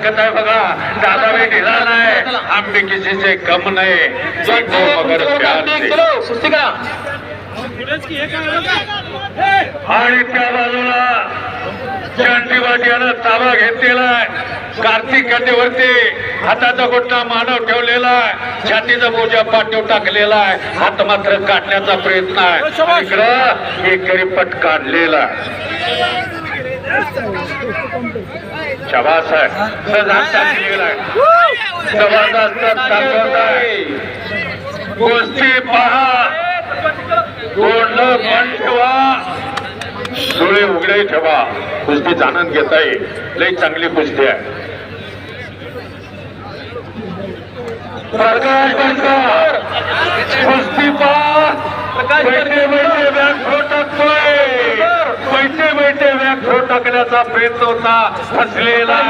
ताकद आहे बघा. दादा बी ढिला नाही आंबे किसीचे कम नाही. देखो मगर प्यार से. सुस्ती करा आणि त्या बाजूला चंडीवाट्यानं ताबा घेतलेला आहे. कार्तिक गड्डेवरती हाताचा गोठा मानव ठेवलेला आहे. छातीचा बोजा पाठव टाकलेला आहे. हात मात्र काढण्याचा प्रयत्न आहे. इकडं एकरी पट काढलेला आहे. शाबास आहे. सहज हात टाकलेला आहे. जबरदस्त गोष्टी पहा. तोंड बंद ठेवा. डोळे उघडे ठेवा. कुस्तीचा आनंद घेता येईल लई चांगली कुस्ती आहे. प्रकाश बनकर. कुस्ती पहा. बैठे बैठे व्याघ्र टाकतोय. बैठे टाकण्याचा प्रयत्न होता. फसलेला